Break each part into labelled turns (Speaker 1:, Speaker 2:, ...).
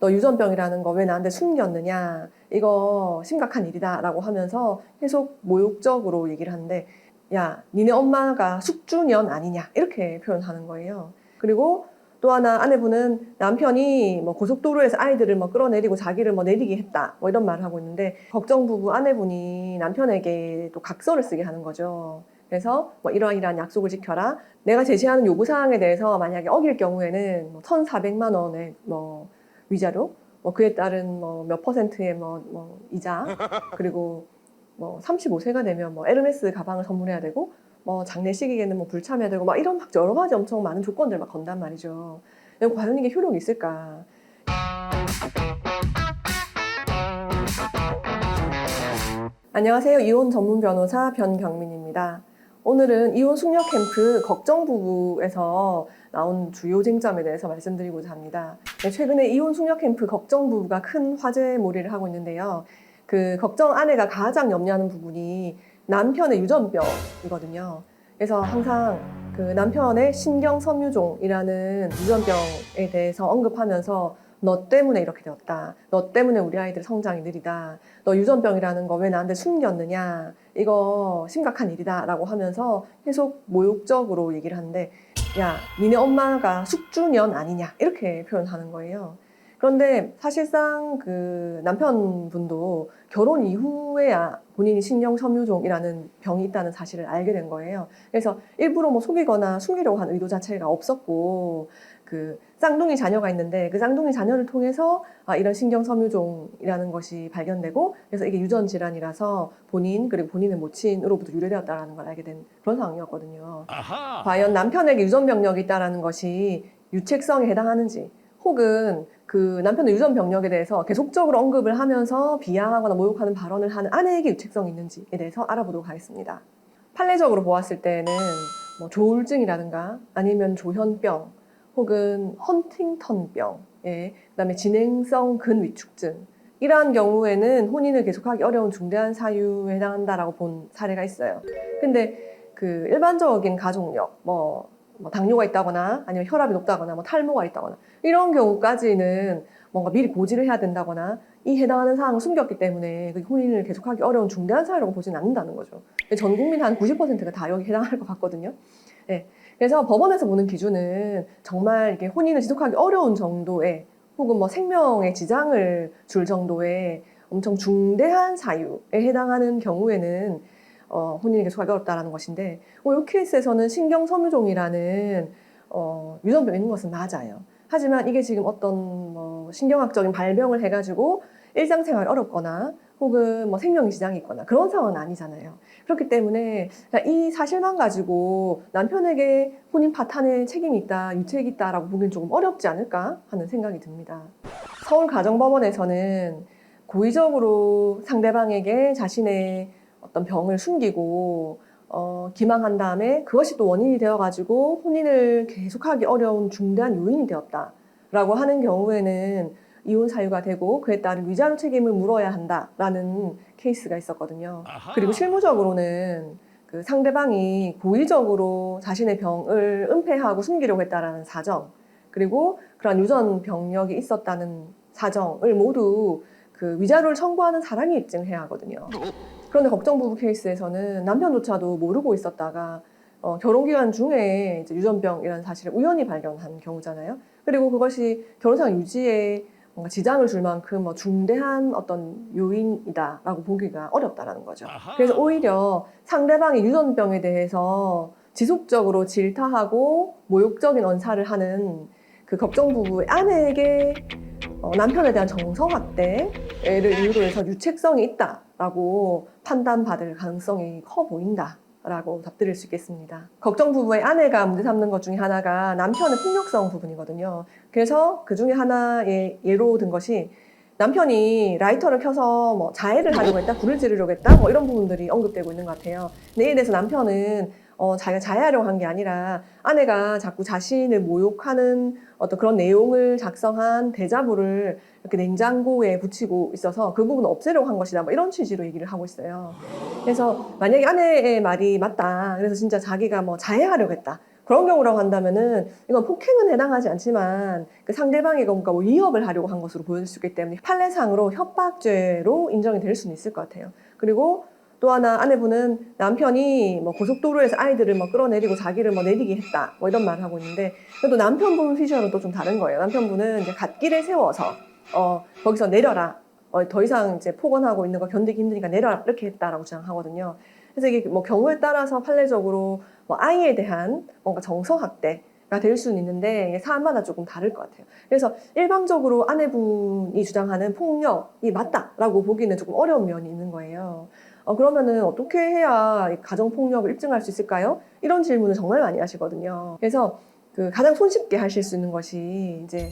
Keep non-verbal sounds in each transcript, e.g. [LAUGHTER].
Speaker 1: 너 유전병이라는 거 왜 나한테 숨겼느냐 이거 심각한 일이다 라고 하면서 계속 모욕적으로 얘기를 하는데 야 니네 엄마가 숙주년 아니냐 이렇게 표현하는 거예요. 그리고 또 하나 아내분은 남편이 뭐 고속도로에서 아이들을 뭐 끌어내리고 자기를 뭐 내리게 했다 뭐 이런 말을 하고 있는데 걱정 부부 아내분이 남편에게 또 각서를 쓰게 하는 거죠. 그래서 뭐 이러이러한 약속을 지켜라. 내가 제시하는 요구 사항에 대해서 만약에 어길 경우에는 뭐 1,400만 원의 뭐 위자료, 뭐 그에 따른 뭐 몇 퍼센트의 뭐, 뭐 이자, [LAUGHS] 그리고 뭐 35세가 되면 뭐 에르메스 가방을 선물해야 되고 뭐 장례식에는 뭐 불참해야 되고 막 이런 막 여러 가지 엄청 많은 조건들 막 건단 말이죠. 근데 과연 이게 효력이 있을까? 안녕하세요. 이혼 전문 변호사 변경민입니다. 오늘은 이혼 숙녀 캠프 걱정 부부에서 나온 주요 쟁점에 대해서 말씀드리고자 합니다. 네, 최근에 이혼 숙녀 캠프 걱정 부부가 큰 화제몰이를 하고 있는데요. 그 걱정 아내가 가장 염려하는 부분이 남편의 유전병이거든요. 그래서 항상 그 남편의 신경섬유종이라는 유전병에 대해서 언급하면서 너 때문에 이렇게 되었다. 너 때문에 우리 아이들 성장이 느리다. 너 유전병이라는 거 왜 나한테 숨겼느냐. 이거 심각한 일이다. 라고 하면서 계속 모욕적으로 얘기를 하는데, 야, 니네 엄마가 숙주년 아니냐. 이렇게 표현하는 거예요. 그런데 사실상 그 남편분도 결혼 이후에야 본인이 신경섬유종이라는 병이 있다는 사실을 알게 된 거예요. 그래서 일부러 뭐 속이거나 숨기려고 한 의도 자체가 없었고, 그 쌍둥이 자녀가 있는데 그 쌍둥이 자녀를 통해서 아, 이런 신경섬유종이라는 것이 발견되고 그래서 이게 유전 질환이라서 본인 그리고 본인의 모친으로부터 유래되었다라는 걸 알게 된 그런 상황이었거든요.
Speaker 2: 아하.
Speaker 1: 과연 남편에게 유전 병력이 있다라는 것이 유책성에 해당하는지 혹은 그 남편의 유전 병력에 대해서 계속적으로 언급을 하면서 비하하거나 모욕하는 발언을 하는 아내에게 유책성이 있는지에 대해서 알아보도록 하겠습니다. 판례적으로 보았을 때는 뭐 조울증이라든가 아니면 조현병 혹은 헌팅턴병, 예, 그다음에 진행성 근위축증 이러한 경우에는 혼인을 계속하기 어려운 중대한 사유에 해당한다라고 본 사례가 있어요. 근데 그 일반적인 가족력, 뭐, 뭐 당뇨가 있다거나 아니면 혈압이 높다거나 뭐 탈모가 있다거나 이런 경우까지는 뭔가 미리 고지를 해야 된다거나 이 해당하는 사항을 숨겼기 때문에 그 혼인을 계속하기 어려운 중대한 사유라고 보지는 않는다는 거죠. 전 국민 한 90%가 다 여기 해당할 것 같거든요. 예. 그래서 법원에서 보는 기준은 정말 이게 혼인을 지속하기 어려운 정도의 혹은 뭐 생명에 지장을 줄 정도의 엄청 중대한 사유에 해당하는 경우에는 어, 혼인이 계속하기 어렵다라는 것인데 어, 이 케이스에서는 신경섬유종이라는 어, 유전병이 있는 것은 맞아요. 하지만 이게 지금 어떤 뭐 신경학적인 발병을 해가지고 일상생활이 어렵거나 혹은 뭐 생명에 지장이 있거나 그런 상황은 아니잖아요. 그렇기 때문에 이 사실만 가지고 남편에게 혼인 파탄에 책임이 있다, 유책이 있다라고 보기엔 조금 어렵지 않을까 하는 생각이 듭니다. 서울 가정법원에서는 고의적으로 상대방에게 자신의 어떤 병을 숨기고 어, 기망한 다음에 그것이 또 원인이 되어가지고 혼인을 계속하기 어려운 중대한 요인이 되었다라고 하는 경우에는 이혼 사유가 되고 그에 따른 위자료 책임을 물어야 한다라는 케이스가 있었거든요.
Speaker 2: 아하.
Speaker 1: 그리고 실무적으로는 그 상대방이 고의적으로 자신의 병을 은폐하고 숨기려고 했다라는 사정, 그리고 그런 유전 병력이 있었다는 사정을 모두 그 위자료를 청구하는 사람이 입증해야 하거든요. 그런데 걱정 부부 케이스에서는 남편조차도 모르고 있었다가 어, 결혼 기간 중에 이제 유전병이라는 사실을 우연히 발견한 경우잖아요. 그리고 그것이 결혼상 유지에 뭔가 지장을 줄 만큼 뭐 중대한 어떤 요인이다라고 보기가 어렵다라는 거죠. 그래서 오히려 상대방의 유전병에 대해서 지속적으로 질타하고 모욕적인 언사를 하는 그 걱정 부부의 아내에게 어, 남편에 대한 정성 확대를 이유로 해서 유책성이 있다라고 판단받을 가능성이 커 보인다. 라고 답드릴 수 있겠습니다. 걱정 부부의 아내가 문제 삼는 것 중에 하나가 남편의 폭력성 부분이거든요. 그래서 그 중에 하나의 예로 든 것이 남편이 라이터를 켜서 뭐 자해를 하려고 했다, 불을 지르려고 했다, 뭐 이런 부분들이 언급되고 있는 것 같아요. 근데 이에 대해서 남편은 어, 자기가 자해하려고 한 게 아니라 아내가 자꾸 자신을 모욕하는 어떤 그런 내용을 작성한 대자보를 이렇게 냉장고에 붙이고 있어서 그 부분을 없애려고 한 것이다. 뭐 이런 취지로 얘기를 하고 있어요. 그래서 만약에 아내의 말이 맞다. 그래서 진짜 자기가 뭐 자해하려고 했다. 그런 경우라고 한다면은 이건 폭행은 해당하지 않지만 그 상대방이 뭔가 뭐 위협을 하려고 한 것으로 보여질 수 있기 때문에 판례상으로 협박죄로 인정이 될 수는 있을 것 같아요. 그리고 또 하나 아내분은 남편이 뭐 고속도로에서 아이들을 뭐 끌어내리고 자기를 뭐 내리게 했다 뭐 이런 말을 하고 있는데 그래도 남편분 피셜은 또 좀 다른 거예요. 남편분은 이제 갓길에 세워서 어 거기서 내려라 어, 더 이상 이제 폭언하고 있는 거 견디기 힘드니까 내려라 이렇게 했다라고 주장하거든요. 그래서 이게 뭐 경우에 따라서 판례적으로 뭐 아이에 대한 뭔가 정서학대 가 될 수는 있는데 사안마다 조금 다를 것 같아요. 그래서 일방적으로 아내분이 주장하는 폭력이 맞다라고 보기는 조금 어려운 면이 있는 거예요. 어, 그러면은 어떻게 해야 이 가정 폭력을 입증할 수 있을까요? 이런 질문을 정말 많이 하시거든요. 그래서 그 가장 손쉽게 하실 수 있는 것이 이제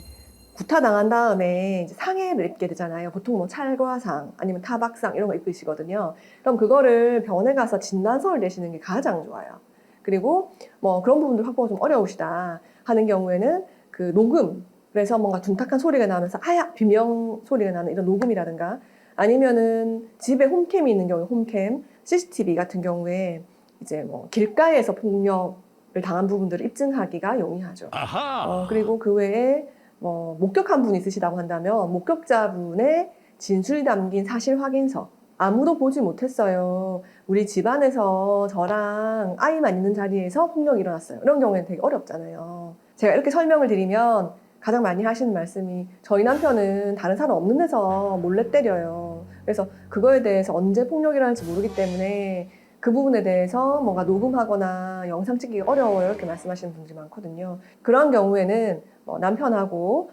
Speaker 1: 구타당한 다음에 상해를 입게 되잖아요. 보통 뭐 찰과상 아니면 타박상 이런 거 입으시거든요. 그럼 그거를 병원에 가서 진단서를 내시는 게 가장 좋아요. 그리고 뭐 그런 부분들 확보가 좀 어려우시다 하는 경우에는 그 녹음 그래서 뭔가 둔탁한 소리가 나면서 아야 비명 소리가 나는 이런 녹음이라든가 아니면은 집에 홈캠이 있는 경우에 홈캠 CCTV 같은 경우에 이제 뭐 길가에서 폭력을 당한 부분들을 입증하기가 용이하죠.
Speaker 2: 아하.
Speaker 1: 어, 그리고 그 외에 뭐 목격한 분이 있으시다고 한다면 목격자분의 진술이 담긴 사실 확인서 아무도 보지 못했어요. 우리 집안에서 저랑 아이만 있는 자리에서 폭력이 일어났어요. 이런 경우에는 되게 어렵잖아요. 제가 이렇게 설명을 드리면 가장 많이 하시는 말씀이 저희 남편은 다른 사람 없는 데서 몰래 때려요. 그래서 그거에 대해서 언제 폭력이 일어날지 모르기 때문에 그 부분에 대해서 뭔가 녹음하거나 영상 찍기가 어려워요. 이렇게 말씀하시는 분들이 많거든요. 그런 경우에는 뭐 남편하고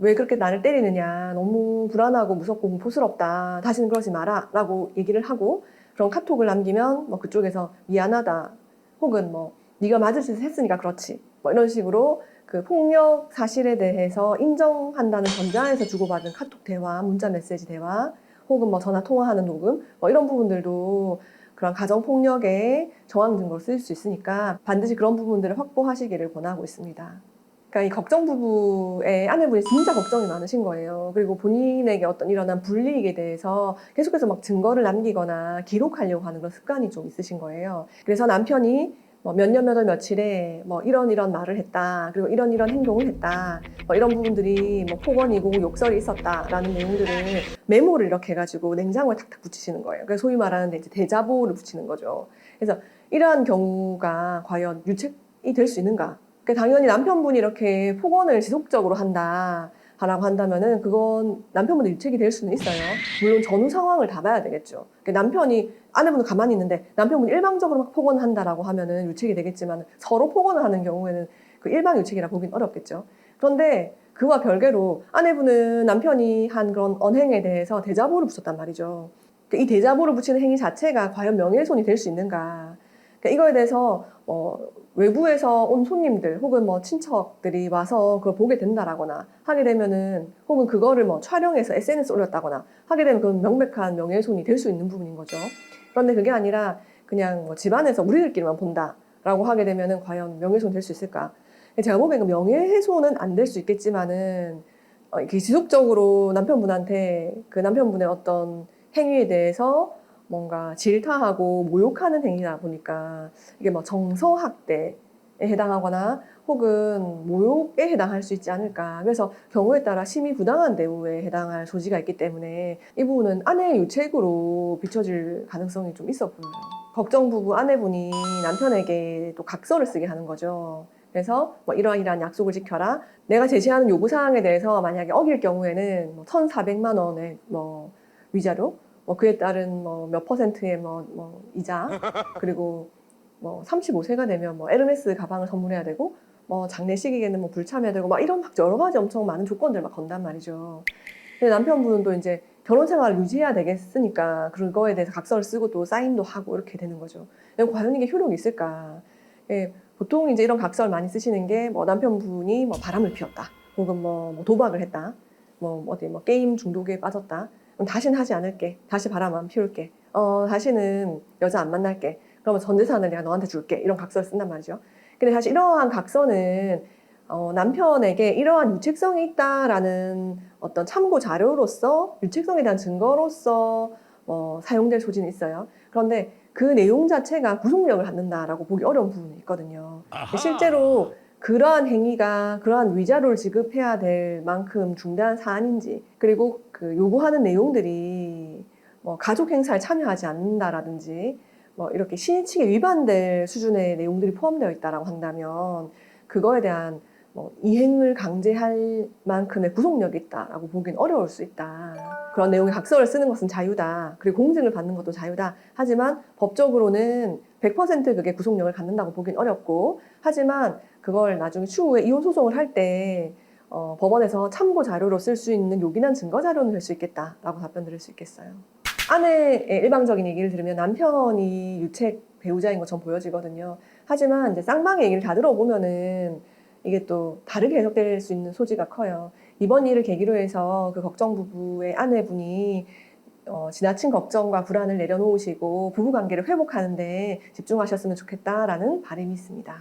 Speaker 1: 왜 그렇게 나를 때리느냐 너무 불안하고 무섭고 공포스럽다 다시는 그러지 마라 라고 얘기를 하고 그런 카톡을 남기면 뭐 그쪽에서 미안하다 혹은 뭐 네가 맞을 짓을 했으니까 그렇지 뭐 이런 식으로 그 폭력 사실에 대해서 인정한다는 전자에서 주고받은 카톡 대화 문자 메시지 대화 혹은 뭐 전화 통화하는 녹음 뭐 이런 부분들도 그런 가정 폭력의 정황 증거로 쓰일 수 있으니까 반드시 그런 부분들을 확보하시기를 권하고 있습니다. 그러니까 이 걱정 부부의 아내분이 진짜 걱정이 많으신 거예요. 그리고 본인에게 어떤 일어난 불이익에 대해서 계속해서 막 증거를 남기거나 기록하려고 하는 그런 습관이 좀 있으신 거예요. 그래서 남편이 뭐 몇 년 몇 월 며칠에 뭐 이런 이런 말을 했다. 그리고 이런 이런 행동을 했다. 뭐 이런 부분들이 뭐 폭언이고 욕설이 있었다라는 내용들을 메모를 이렇게 해가지고 냉장고에 탁탁 붙이시는 거예요. 그래서 소위 말하는 이제 대자보를 붙이는 거죠. 그래서 이러한 경우가 과연 유책이 될 수 있는가? 그러니까 당연히 남편분이 이렇게 폭언을 지속적으로 한다. 라고 한다면은 그건 남편분도 유책이 될 수는 있어요. 물론 전후 상황을 다 봐야 되겠죠. 그러니까 남편이 아내분은 가만히 있는데 남편분이 일방적으로 막 폭언을 한다라고 하면은 유책이 되겠지만 서로 폭언을 하는 경우에는 그 일방 유책이라 보긴 어렵겠죠. 그런데 그와 별개로 아내분은 남편이 한 그런 언행에 대해서 대자보를 붙였단 말이죠. 그러니까 이 대자보를 붙이는 행위 자체가 과연 명예훼손이 될 수 있는가? 그러니까 이거에 대해서 뭐 외부에서 온 손님들 혹은 뭐 친척들이 와서 그걸 보게 된다라거나 하게 되면은 혹은 그거를 뭐 촬영해서 SNS 에 올렸다거나 하게 되면 그건 명백한 명예훼손이 될 수 있는 부분인 거죠. 그런데 그게 아니라 그냥 뭐 집안에서 우리들끼리만 본다라고 하게 되면은 과연 명예훼손 될 수 있을까? 제가 보기엔 그 명예훼손은 안 될 수 있겠지만은 어, 이렇게 지속적으로 남편분한테 그 남편분의 어떤 행위에 대해서 뭔가 질타하고 모욕하는 행위다 보니까 이게 뭐 정서학대에 해당하거나 혹은 모욕에 해당할 수 있지 않을까. 그래서 경우에 따라 심히 부당한 대우에 해당할 소지가 있기 때문에 이 부분은 아내의 유책으로 비춰질 가능성이 좀 있어 보여요. 걱정 부부 아내분이 남편에게 또 각서를 쓰게 하는 거죠. 그래서 뭐 이러한 이러한 약속을 지켜라. 내가 제시하는 요구 사항에 대해서 만약에 어길 경우에는 뭐 1,400만 원의 뭐 위자료 뭐 그에 따른 뭐 몇 퍼센트의 뭐, 뭐 이자 [LAUGHS] 그리고 뭐 35세가 되면 뭐 에르메스 가방을 선물해야 되고 뭐 장례식에는 뭐 불참해야 되고 막 이런 막 여러 가지 엄청 많은 조건들 막 건단 말이죠. 근데 남편분은 또 이제 결혼 생활을 유지해야 되겠으니까 그거에 대해서 각서를 쓰고 또 사인도 하고 이렇게 되는 거죠. 과연 이게 효력이 있을까? 예, 보통 이제 이런 각서를 많이 쓰시는 게 뭐 남편분이 뭐 바람을 피웠다, 혹은 뭐, 뭐 도박을 했다, 뭐 어디 뭐 게임 중독에 빠졌다. 다시는 하지 않을게. 다시 바람 안 피울게. 어, 다시는 여자 안 만날게. 그러면 전 재산을 내가 너한테 줄게. 이런 각서를 쓴단 말이죠. 근데 사실 이러한 각서는 어, 남편에게 이러한 유책성이 있다라는 어떤 참고 자료로서 유책성에 대한 증거로서 뭐 사용될 소지는 있어요. 그런데 그 내용 자체가 구속력을 갖는다라고 보기 어려운 부분이 있거든요.
Speaker 2: 아하.
Speaker 1: 실제로 그러한 행위가 그러한 위자료를 지급해야 될 만큼 중대한 사안인지 그리고 그 요구하는 내용들이 뭐 가족 행사에 참여하지 않는다라든지 뭐 이렇게 신의칙에 위반될 수준의 내용들이 포함되어 있다라고 한다면 그거에 대한 뭐 이행을 강제할 만큼의 구속력이 있다라고 보기는 어려울 수 있다. 그런 내용의 각서를 쓰는 것은 자유다. 그리고 공증을 받는 것도 자유다. 하지만 법적으로는 100% 그게 구속력을 갖는다고 보기는 어렵고 하지만 그걸 나중에 추후에 이혼 소송을 할때 어, 법원에서 참고 자료로 쓸 수 있는 요긴한 증거 자료는 될 수 있겠다라고 답변 드릴 수 있겠어요. 아내의 일방적인 얘기를 들으면 남편이 유책 배우자인 것처럼 보여지거든요. 하지만 이제 쌍방의 얘기를 다 들어보면은 이게 또 다르게 해석될 수 있는 소지가 커요. 이번 일을 계기로 해서 그 걱정 부부의 아내분이 어, 지나친 걱정과 불안을 내려놓으시고 부부 관계를 회복하는데 집중하셨으면 좋겠다라는 바람이 있습니다.